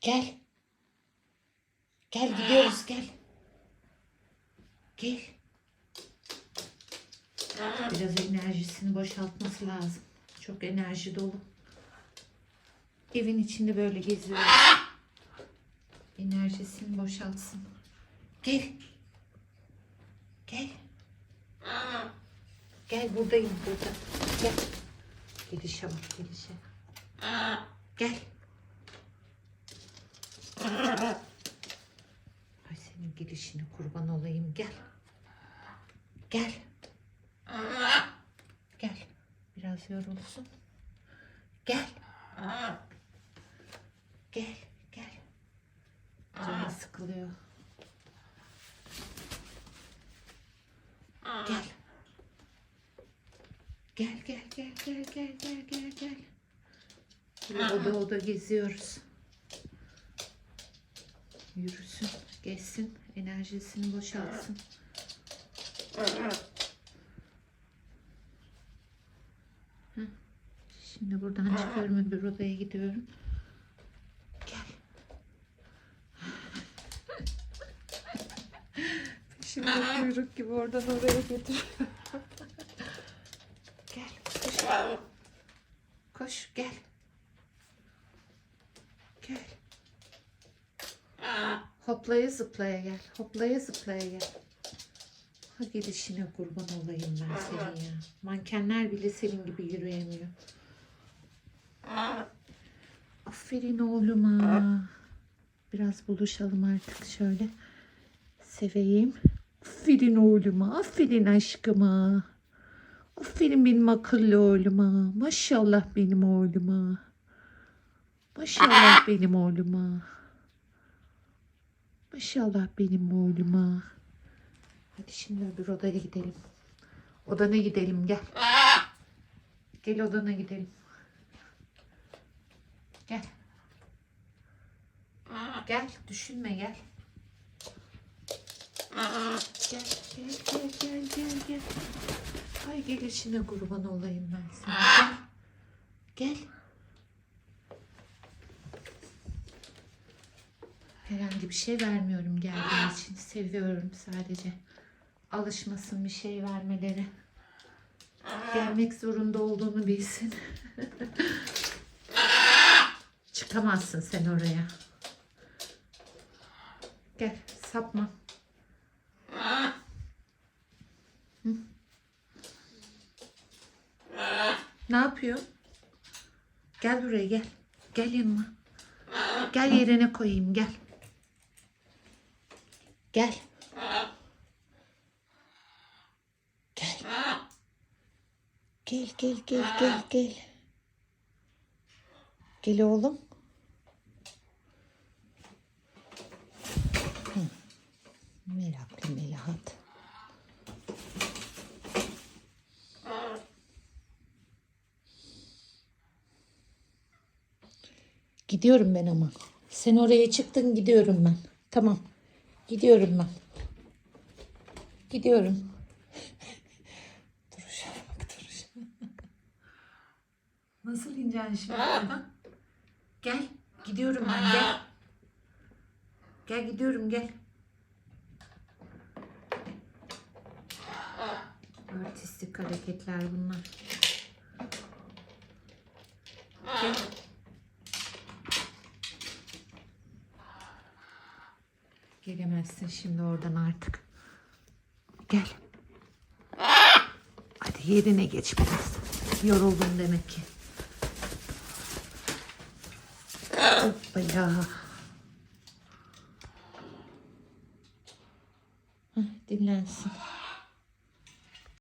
Gel. Gel gidiyoruz gel. Gel. Biraz enerjisini boşaltması lazım. Çok enerji dolu. Evin içinde böyle geziyoruz. Enerjisini boşaltsın. Gel. Gel. Gel buradayım burada. Gel. Gelişe bak gelişe. Gel. Ay senin gelişine kurban olayım gel. Gel. Gel. Biraz yorulsun. Gel. Gel. Gel. Canı sıkılıyor. Gel. Gel gel gel gel gel gel gel gel. Oda oda geziyoruz. Yürüsün, geçsin, enerjisini boşaltsın. Şimdi buradan çıkıyorum öbür odaya gidiyorum. Gel. Şimdi kuyruk gibi oradan oraya götür. gel, koş. Koş. Gel. Hoplaya zıplaya gel. Hoplaya zıplaya gel. Ha gelişine kurban olayım ben senin ya. Mankenler bile senin gibi yürüyemiyor. Aferin oğluma. Biraz buluşalım artık şöyle. Seveyim. Aferin oğluma. Aferin aşkıma. Aferin benim akıllı oğluma. Maşallah benim oğluma. Maşallah benim oğluma. Maşallah benim oğluma. Hadi şimdi öbür odaya gidelim. Odana gidelim gel. Gel odana gidelim. Gel. Gel düşünme gel. Gel gel gel gel gel gel. Ay gelişine kurban olayım ben sana. Gel. Gel. Herhangi bir şey vermiyorum geldiği için. Seviyorum sadece. Alışmasın bir şey vermeleri. Gelmek zorunda olduğunu bilsin. Çıkamazsın sen oraya. Gel sapma. Hı. Ne yapıyor? Gel buraya gel. Gel yanıma. Gel yerine koyayım gel. Gel. Gel. Gel gel gel gel gel. Gel oğlum. Hı. Meraklı Melahat. Gidiyorum ben ama. Sen oraya çıktın gidiyorum ben. Tamam. Gidiyorum ben. Gidiyorum. Duruşa bak duruşa. Nasıl ineceksin şimdi oradan? Gel. Gidiyorum ben gel. Gel gidiyorum gel. Artistik hareketler bunlar. Gelemezsin şimdi oradan artık. Gel. Hadi yerine geç biraz. Yoruldun demek ki. Hoppala. Hah, dinlensin.